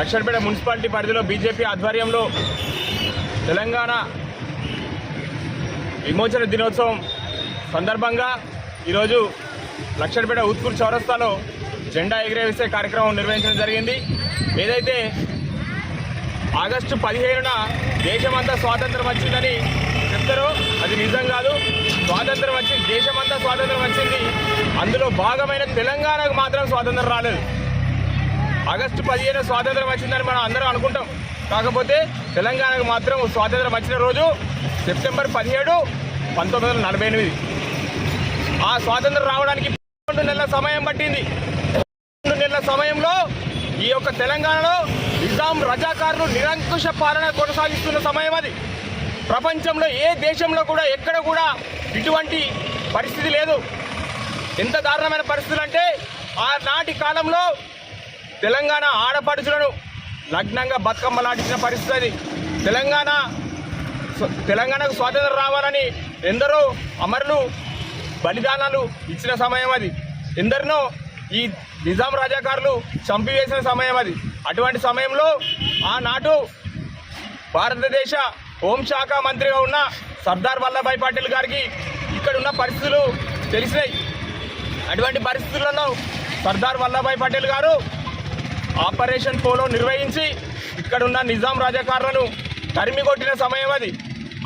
Lakshapeta municipality పరిధిలో BJP ఆధ్వర్యంలో తెలంగాణ విమోచన దినోత్సవం సందర్భంగా ఈరోజు లక్షపేట ఉత్కూర్ చౌరస్తాలో జెండా ఎగిరేసే కార్యక్రమం నిర్వహించడం జరిగింది. ఏదైతే ఆగస్టు పదిహేనున దేశమంతా స్వాతంత్రం వచ్చిందని చెప్తారో అది నిజం కాదు. స్వాతంత్రం వచ్చింది దేశమంతా స్వాతంత్రం వచ్చింది. అందులో భాగమైన తెలంగాణకు మాత్రం స్వాతంత్రం రాలేదు. ఆగస్టు పదిహేను స్వాతంత్రం వచ్చిందని మనం అందరం అనుకుంటాం. కాకపోతే తెలంగాణకు మాత్రం స్వాతంత్రం వచ్చిన రోజు సెప్టెంబర్ పదిహేడు పంతొమ్మిది వందల నలభై ఎనిమిది. ఆ స్వాతంత్రం రావడానికి రెండు నెలల సమయం పట్టింది. రెండు నెలల సమయంలో ఈ యొక్క తెలంగాణలో నిజాం రజాకారులు నిరంకుశ పాలన కొనసాగిస్తున్న సమయం అది. ప్రపంచంలో ఏ దేశంలో కూడా ఎక్కడ కూడా ఇటువంటి పరిస్థితి లేదు. ఎంత దారుణమైన పరిస్థితులు అంటే ఆనాటి కాలంలో తెలంగాణ ఆడపడుచులను నగ్నంగా బతుకమ్మ నాటించిన పరిస్థితి అది. తెలంగాణ తెలంగాణకు స్వాతంత్రం రావాలని ఎందరో అమరులు బలిదానాలు ఇచ్చిన సమయం అది. ఎందరినో ఈ నిజాం రాజాకారులు చంపివేసిన సమయం అది. అటువంటి సమయంలో ఆనాటు భారతదేశ హోంశాఖ మంత్రిగా ఉన్న సర్దార్ వల్లభాయ్ పటేల్ గారికి ఇక్కడ ఉన్న పరిస్థితులు తెలిసినాయి. అటువంటి పరిస్థితులను సర్దార్ వల్లభాయ్ పటేల్ గారు ఆపరేషన్ పోలో నిర్వహించి ఇక్కడున్న నిజాం రాజాకారులను తరిమికొట్టిన సమయం అది.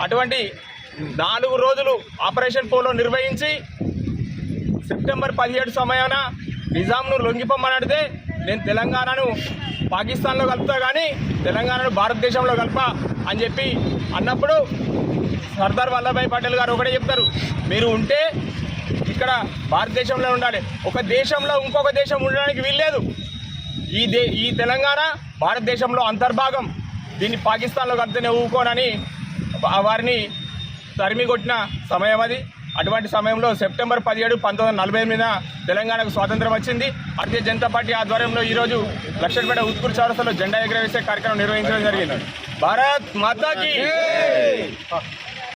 అటువంటి నాలుగు రోజులు ఆపరేషన్ పోలో నిర్వహించి సెప్టెంబర్ పదిహేడు సమయాన నిజాంను లొంగిపోమని నేను తెలంగాణను పాకిస్తాన్లో కలుపుతా కానీ తెలంగాణను భారతదేశంలో కలప అని చెప్పి అన్నప్పుడు సర్దార్ వల్లభాయ్ పటేల్ గారు ఒకటే చెప్తారు. మీరు ఉంటే ఇక్కడ భారతదేశంలో ఉండాలి. ఒక దేశంలో ఇంకొక దేశం ఉండడానికి వీల్లేదు. ఈ దే ఈ తెలంగాణ భారతదేశంలో అంతర్భాగం. దీన్ని పాకిస్తాన్లో కలిపితేనే ఊకోనని వారిని తరిమి కొట్టిన సమయం అది. అటువంటి సమయంలో సెప్టెంబర్ పదిహేడు పంతొమ్మిది వందల నలభై ఎనిమిదిన తెలంగాణకు స్వాతంత్రం వచ్చింది. భారతీయ జనతా పార్టీ ఆధ్వర్యంలో ఈరోజు లక్షపేట ఉత్కూరు చౌరస్తాలో జెండా ఎగరవేసే కార్యక్రమం నిర్వహించడం జరిగింది. భారత్ మాతాకి!